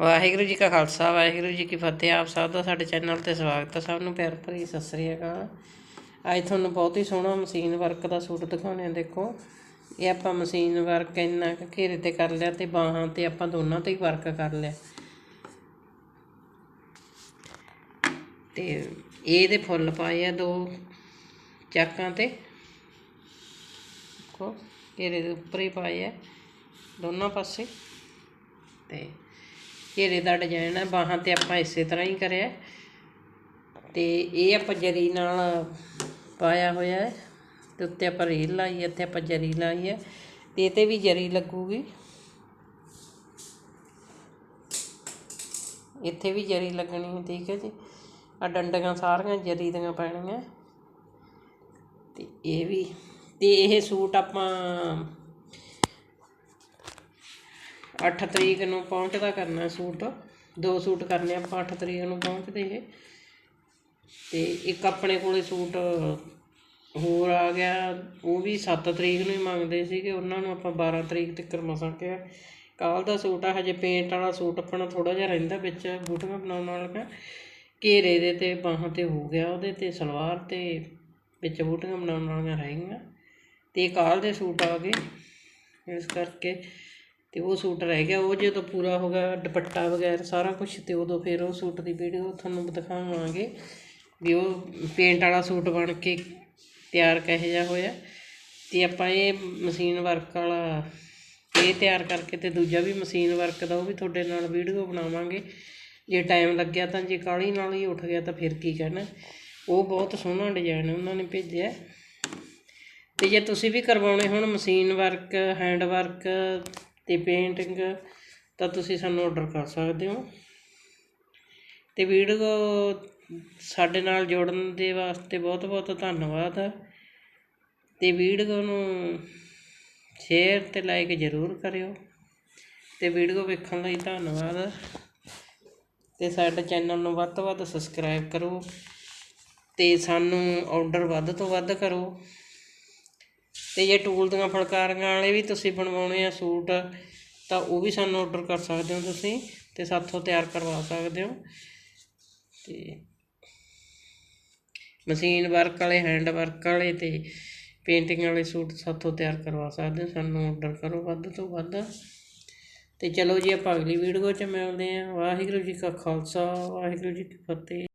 ਵਾਹਿਗੁਰੂ ਜੀ ਕਾ ਖਾਲਸਾ, ਵਾਹਿਗੁਰੂ ਜੀ ਕੀ ਫਤਿਹ। ਆਪ ਸਭ ਦਾ ਸਾਡੇ ਚੈਨਲ ਤੇ ਸਵਾਗਤ ਹੈ ਸਭ ਨੂੰ ਪਿਆਰ ਭਰੀ ਸਤਿ ਸ੍ਰੀ ਅਕਾਲ। ਅੱਜ ਤੁਹਾਨੂੰ ਬਹੁਤ ਹੀ ਸੋਹਣਾ ਮਸ਼ੀਨ ਵਰਕ ਦਾ ਸੂਟ ਦਿਖਾਉਂਦੇ ਆ। ਦੇਖੋ, ਇਹ ਆਪਾਂ ਮਸ਼ੀਨ ਵਰਕ ਇੰਨਾ ਕੁ ਘੇਰੇ ਤੇ ਕਰ ਲਿਆ ਤੇ ਬਾਹਾਂ ਤੇ ਆਪਾਂ ਦੋਨਾਂ ਤੇ ਹੀ ਵਰਕ ਕਰ ਲਿਆ। ਤੇ ਇਹਦੇ ਫੁੱਲ ਪਾਏ ਆ ਦੋ ਚਾਕਾਂ ਤੇ। ਦੇਖੋ, ਘੇਰੇ ਦੇ ਉੱਪਰ ਹੀ ਪਾਏ ਆ, ਦੋਨਾਂ ਪਾਸੇ। ਤੇ ਘੇਰੇ ਦਾ ਡਿਜ਼ਾਈਨ ਹੈ ਬਾਹਾਂ ਤੇ ਆਪਾਂ ਇਸੇ ਤਰ੍ਹਾਂ ਹੀ ਕਰਿਆ। ਤੇ ਇਹ ਆਪਾਂ ਜਰੀ ਨਾਲ ਪਾਇਆ ਹੋਇਆ ਹੈ, ਤੇ ਉੱਤੇ ਆਪਾਂ ਰੀਲ ਲਾਈ ਹੈ, ਇੱਥੇ ਆਪਾਂ ਜਰੀ ਲਾਈ ਹੈ, ਤੇ ਇਹ ਤੇ ਵੀ ਜਰੀ ਲੱਗੂਗੀ। ਇੱਥੇ ਵੀ ਜਰੀ ਲੱਗਣੀ ਹੈ, ਠੀਕ ਹੈ ਜੀ। ਆ ਡੰਡੀਆਂ ਸਾਰੀਆਂ ਜਰੀ ਦੀਆਂ ਪੈਣੀਆਂ। ਤੇ ਇਹ ਵੀ, ਤੇ ਇਹ ਸੂਟ ਆਪਾਂ 8 ਤਰੀਕ ਨੂੰ ਪਹੁੰਚਦਾ ਕਰਨਾ ਸੂਟ, ਦੋ ਸੂਟ ਕਰਨੇ ਆਪਾਂ 8 ਤਰੀਕ ਨੂੰ ਪਹੁੰਚਦੇ ਇਹ। ਤੇ ਇੱਕ ਆਪਣੇ ਕੋਲੇ ਸੂਟ ਹੋਰ ਆ ਗਿਆ, ਉਹ ਵੀ 7 ਤਰੀਕ ਨੂੰ ਹੀ ਮੰਗਦੇ ਸੀਗੇ, ਉਹਨਾਂ ਨੂੰ ਆਪਾਂ 12 ਤਰੀਕ ਤੱਕ ਮਸਾਂ ਕਿਹਾ। ਕੱਲ ਦਾ ਸੂਟ ਆ, ਹਜੇ ਪੇਂਟ ਵਾਲਾ ਸੂਟ ਆਪਣਾ ਥੋੜਾ ਜਿਹਾ ਰਹਿੰਦਾ ਵਿੱਚ, ਬੂਟੀਆਂ ਬਣਾਉਣ ਵਾਲਾ ਘੇਰੇ ਦੇ ਤੇ ਬਾਹਾਂ ਤੇ ਹੋ ਗਿਆ, ਉਹਦੇ ਤੇ ਸਲਵਾਰ ਤੇ ਵਿੱਚ ਬੂਟੀਆਂ ਬਣਾਉਣ ਵਾਲੀਆਂ ਰਹਿ ਗਈਆਂ। ਤੇ ਕਾਲ ਦੇ ਸੂਟ ਆ ਗਏ, ਇਸ ਕਰਕੇ ਅਤੇ ਉਹ ਸੂਟ ਰਹਿ ਗਿਆ, ਉਹ ਜਦੋਂ ਪੂਰਾ ਹੋ ਗਿਆ, ਦੁਪੱਟਾ ਵਗੈਰਾ ਸਾਰਾ ਕੁਛ ਅਤੇ ਉਦੋਂ ਫਿਰ ਉਹ ਸੂਟ ਦੀ ਵੀਡੀਓ ਤੁਹਾਨੂੰ ਦਿਖਾਵਾਂਗੇ ਵੀ ਉਹ ਪੇਂਟ ਵਾਲਾ ਸੂਟ ਬਣ ਕੇ ਤਿਆਰ ਕਿਹੋ ਜਿਹਾ ਹੋਇਆ। ਅਤੇ ਆਪਾਂ ਇਹ ਮਸ਼ੀਨ ਵਰਕ ਵਾਲਾ ਇਹ ਤਿਆਰ ਕਰਕੇ ਤੇ ਦੂਜਾ ਵੀ ਮਸ਼ੀਨ ਵਰਕ ਦਾ ਉਹ ਵੀ ਤੁਹਾਡੇ ਨਾਲ ਵੀਡੀਓ ਬਣਾਵਾਂਗੇ। ਜੇ ਟਾਈਮ ਲੱਗਿਆ ਤਾਂ, ਜੇ ਕਾਲੀ ਨਾਲ ਹੀ ਉੱਠ ਗਿਆ ਤਾਂ ਫਿਰ ਕੀ ਕਹਿਣਾ। ਉਹ ਬਹੁਤ ਸੋਹਣਾ ਡਿਜ਼ਾਈਨ ਉਹਨਾਂ ਨੇ ਭੇਜਿਆ। ਤੇ ਜੇ ਤੁਸੀਂ ਵੀ ਕਰਵਾਉਣੇ ਹੋਣ ਮਸ਼ੀਨ ਵਰਕ ਹੈਂਡ ਵਰਕ ਅਤੇ ਪੇਂਟਿੰਗ ਤਾਂ ਤੁਸੀਂ ਸਾਨੂੰ ਔਡਰ ਕਰ ਸਕਦੇ ਹੋ। ਅਤੇ ਵੀਡੀਓ ਸਾਡੇ ਨਾਲ ਜੁੜਨ ਦੇ ਵਾਸਤੇ ਬਹੁਤ ਬਹੁਤ ਧੰਨਵਾਦ। ਅਤੇ ਵੀਡੀਓ ਨੂੰ ਸ਼ੇਅਰ ਅਤੇ ਲਾਈਕ ਜ਼ਰੂਰ ਕਰਿਓ। ਅਤੇ ਵੀਡੀਓ ਵੇਖਣ ਲਈ ਧੰਨਵਾਦ। ਅਤੇ ਸਾਡੇ ਚੈਨਲ ਨੂੰ ਵੱਧ ਤੋਂ ਵੱਧ ਸਬਸਕ੍ਰਾਈਬ ਕਰੋ। ਅਤੇ ਸਾਨੂੰ ਔਡਰ ਵੱਧ ਤੋਂ ਵੱਧ ਕਰੋ। ਅਤੇ ਜੇ ਟੂਲ ਦੀਆਂ ਫੁਲਕਾਰੀਆਂ ਵਾਲੇ ਵੀ ਤੁਸੀਂ ਬਣਵਾਉਣੇ ਆ ਸੂਟ, ਤਾਂ ਉਹ ਵੀ ਸਾਨੂੰ ਆਰਡਰ ਕਰ ਸਕਦੇ ਹੋ ਤੁਸੀਂ ਅਤੇ ਸਾਥੋਂ ਤਿਆਰ ਕਰਵਾ ਸਕਦੇ ਹੋ। ਅਤੇ ਮਸ਼ੀਨ ਵਰਕ ਵਾਲੇ ਹੈਂਡ ਵਰਕ ਵਾਲੇ ਅਤੇ ਪੇਂਟਿੰਗ ਵਾਲੇ ਸੂਟ ਸਾਥੋਂ ਤਿਆਰ ਕਰਵਾ ਸਕਦੇ ਹੋ, ਸਾਨੂੰ ਆਰਡਰ ਕਰੋ ਵੱਧ ਤੋਂ ਵੱਧ। ਅਤੇ ਚਲੋ ਜੀ, ਆਪਾਂ ਅਗਲੀ ਵੀਡੀਓ 'ਚ ਮਿਲਦੇ ਹਾਂ। ਵਾਹਿਗੁਰੂ ਜੀ ਕਾ ਖਾਲਸਾ, ਵਾਹਿਗੁਰੂ ਜੀ ਕੀ ਫਤਿਹ।